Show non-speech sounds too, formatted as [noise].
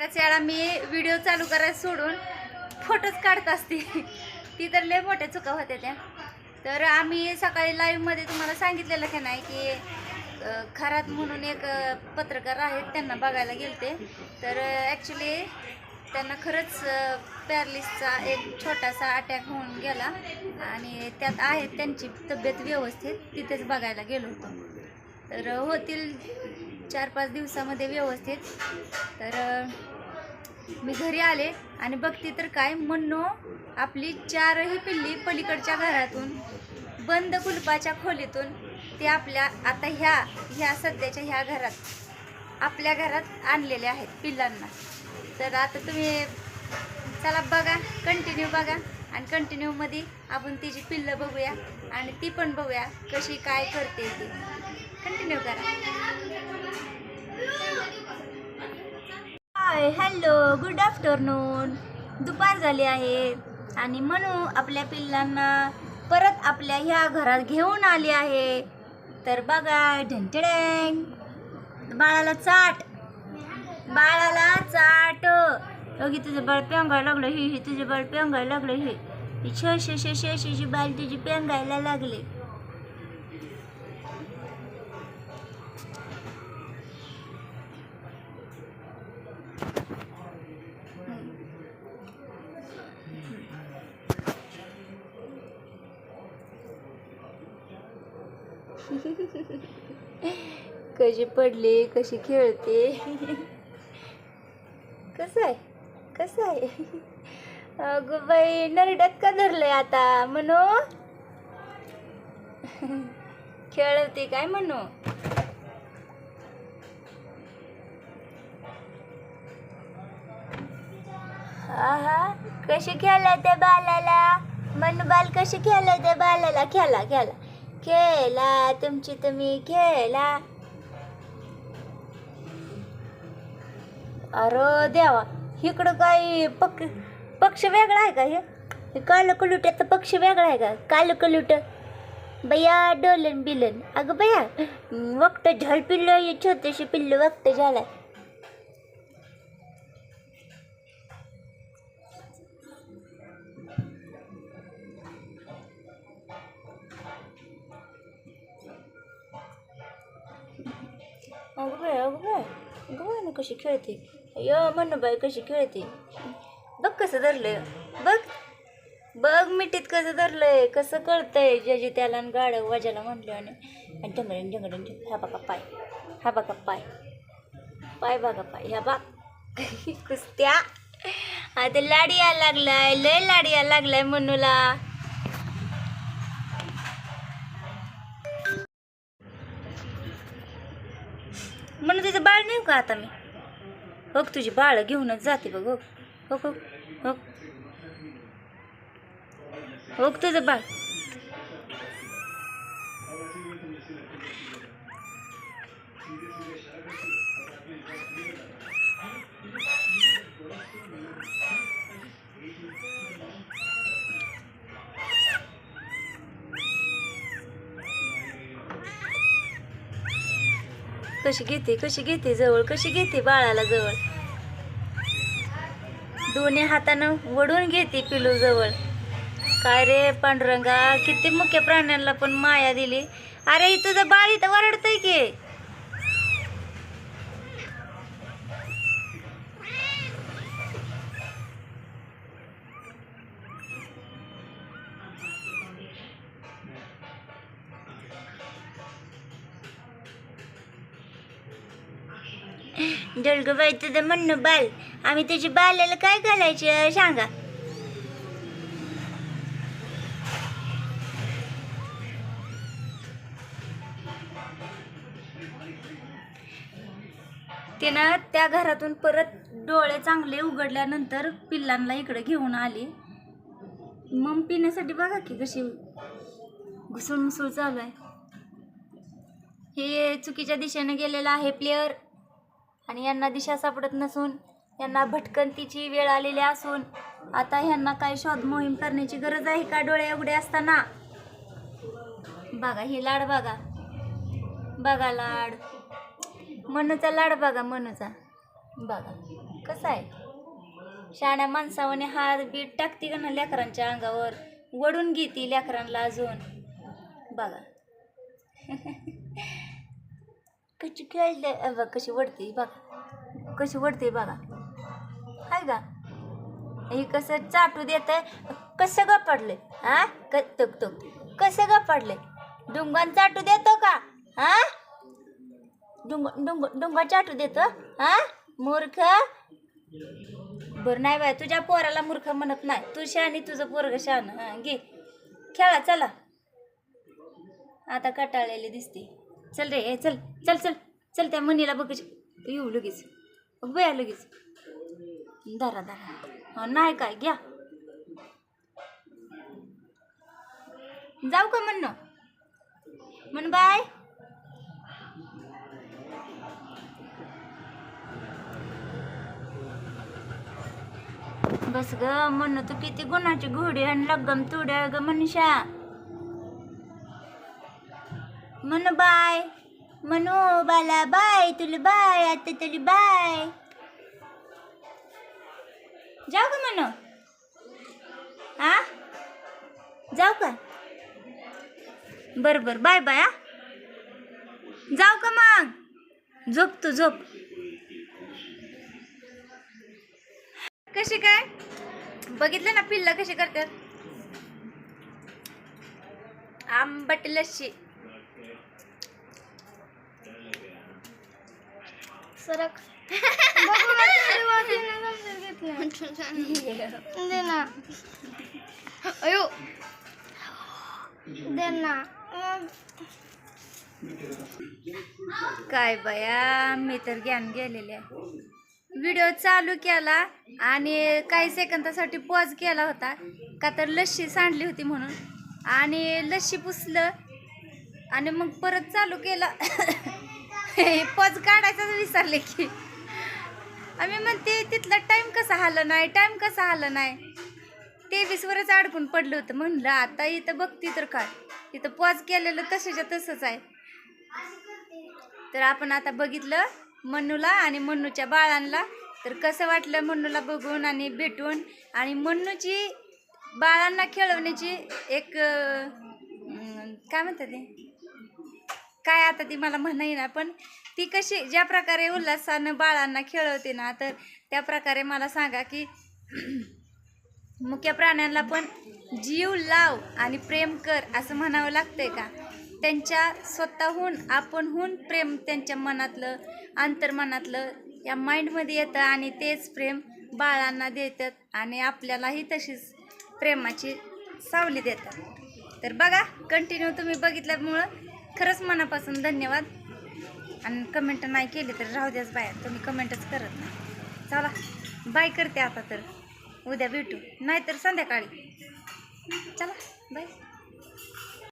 त्याच वेळा मी व्हिडिओ चालू करायला सोडून फोटोच काढत असते. ती तर लय मोठ्या चुका होत्या त्या. तर आम्ही सकाळी लाईव्हमध्ये तुम्हाला सांगितलेलं की नाही की खरात म्हणून एक पत्रकार आहेत त्यांना बघायला गेलते. तर ॲक्च्युली त्यांना खरंच पॅरलिसचा एक छोटासा अटॅक होऊन गेला. आणि त्यात आहेत त्यांची तब्येत व्यवस्थित तिथेच बघायला गेलो होतो. तर होतील चार पाच दिवसामध्ये व्यवस्थित. तर मी घरी आले आणि बघते तर काय म्हणणो हो. आपली चारही पिल्ली पलीकडच्या घरातून बंद कुलपाच्या खोलीतून ते आपल्या आता ह्या ह्या सध्याच्या ह्या घरात आपल्या घरात आणलेले आहेत पिल्लांना. तर आता तुम्ही चला बघा कंटिन्यू बघा आणि कंटिन्यूमध्ये आपण तिची पिल्लं बघूया आणि ती पण बघूया कशी काय करते ती. कंटिन्यू करा. हाय हॅलो गुड आफ्टरनून दुपार झाली आहे आणि म्हणू आपल्या पिल्लांना परत आपल्या ह्या घरात घेऊन आली आहे तर बघा ढंटडँग बाळाला चाट बाळाला चाट अगी तुझं बळ पेंगायला लागलं ही ही तुझं बळ पेंगायला लागलं ही ही शे शे छ बाळ तुझी पेंगायला लागले [laughs] कशी पडली कशी खेळते? [laughs] कसं आहे? कसं आहे? [laughs] अगं बाई नरड्यात का धरलंय आता? म्हणू खेळवते काय म्हणू आहा कशी खेळला त्या बालाला? मन बाल कशी खेळला त्या बालाला? खेळा खेळा खेळा तुमची तुम्ही खेळा अरे देवा इकडं काही पक पक्ष वेगळा आहे का हे? हे कालं कलुट्याचा पक्ष वेगळा आहे का? काल कलुट बया डोलन बिलन अगं बया वक्त झाल पिल्लं छोटेशी छोटेसे वक्त झाला अगं बाय अगं बाय अगं बाय ना कशी खेळते? य म्हण बाई कशी खेळते? बघ कसं धरलंय. बघ. बघ मिठीत कसं धरलंय. कसं कळतंय. ज्याची त्याला आणि गाडं वाजायला म्हटलं आणि आणि जंगडन जंगडन हा बघा पाय. हा बघा पाय. पाय बघा पाय. ह्या बा [laughs] कुस्त्या. आता लाडी यायला लागलाय. लय लाडी यायला लागलाय मनूला म्हणून तुझं बाळ नेऊ का आता मी? हो तुझी बाळ घेऊनच जाते बघ हो हो हो हो हो तुझं बाळ. कशी घेते कशी घेते जवळ कशी घेते बाळाला जवळ? दोन्ही हातानं वडून घेते पिलू जवळ. काय रे पांडुरंगा किती मुख्य प्राण्यांना पण माया दिली. अरे तुझं बाळ इथं वरडतंय की जळगबाई तुझं म्हणणं बाल. आम्ही तुझी बाल्याला काय घालायचं सांगा. तिनं त्या घरातून परत डोळे चांगले उघडल्यानंतर पिल्लांना इकडे घेऊन आली. मग पिण्यासाठी बघा की कशी घुसूळ मुसूळ चालू आहे. हे चुकीच्या दिशेने गेलेलं आहे प्लेअर आणि यांना दिशा सापडत नसून यांना भटकंतीची वेळ आलेली असून आता ह्यांना काय शोध मोहीम करण्याची गरज आहे का डोळे उघडे असताना? बघा हे लाड बघा. बघा लाड. मनूचा लाड बघा मनूचा. बघा कसं आहे? शाण्या माणसावाने हात बीट टाकते का ना लेकरांच्या अंगावर? वडून घेते लेकरांना अजून. बघा. [laughs] कशी खेळले बघ कशी वडते बघा. कशी वडते बघा. हाय का? हे कसं चाटू देत कसं ग पडले हा? क तुक तुक. कसं ग पडले डुंगण चाटू देतो का? हा? डुंग डुंग डुंगा चाटू देतो? हा? मूर्ख? बरं नाही बाय तुझ्या पोराला मूर्ख म्हणत नाही. तू शहाणी तुझं पोरग शहाण. हा घे. खेळा चला. आता कटाळलेली दिसते. चल रे ए, चल चल चल चल त्या मनीला बघ येऊ लगेच. बघ बया लगेच. दारा धरा. हा नाही काय घ्या. जाऊ का म्हणणं? म्हण बाय. बस ग म्हणणं तू किती गुणाची घोडी आणि लग्गम तुड्या ग मनीषा. म्हण बाय म्हणू बाला बाय तुला बाय आता तुला बाय. जाऊ का म्हणू आ जाऊ का? बर बर बाय बाय हा. जाऊ का मग? झोप तू झोप. कशी काय? बघितलं ना पिल्ला कशी करतात? आंबट लस्सी. सरक. दे ना. अयो. दे ना. काय बया मी तर ज्ञान गेलेले व्हिडिओ चालू केला आणि काही सेकंदासाठी पॉज केला होता. का तर लस्सी सांडली होती म्हणून. आणि लस्सी पुसलं आणि मग परत चालू केला. पॉज काढायचाच विसरले की. आम्ही म्हणते तिथला टाईम कसा आलं नाही? टाईम कसा आला नाही? तेवीसवरच अडकून पडलं होतं. म्हणलं आता इथं बघती तर काय? इथं पॉज केलेलं तसंच्या तसंच आहे. तर आपण आता बघितलं मन्नूला आणि मन्नूच्या बाळांना तर कसं वाटलं मन्नूला बघून आणि भेटून? आणि मन्नूची बाळांना खेळवण्याची एक काय म्हणतात ते? काय आता ती मला म्हणा ना पण ती कशी ज्या प्रकारे उल्हासानं बाळांना खेळवते ना तर त्या प्रकारे मला सांगा की [clears throat] मुख्य प्राण्यांना पण जीव लाव आणि प्रेम कर असं म्हणावं लागतंय का? त्यांच्या स्वतःहून आपणहून प्रेम त्यांच्या मनातलं अंतर्मनातलं या माइंडमध्ये येतं आणि तेच प्रेम बाळांना देतात आणि आपल्यालाही तशीच प्रेमाची सावली देतात. तर बघा कंटिन्यू तुम्ही बघितल्यामुळं खरंच मनापासून धन्यवाद. आणि कमेंट नाही केली तर राहू द्याच बाया तुम्ही कमेंटच करत नाही. चला बाय करते आता तर. उद्या भेटू. नाहीतर संध्याकाळी. चला बाय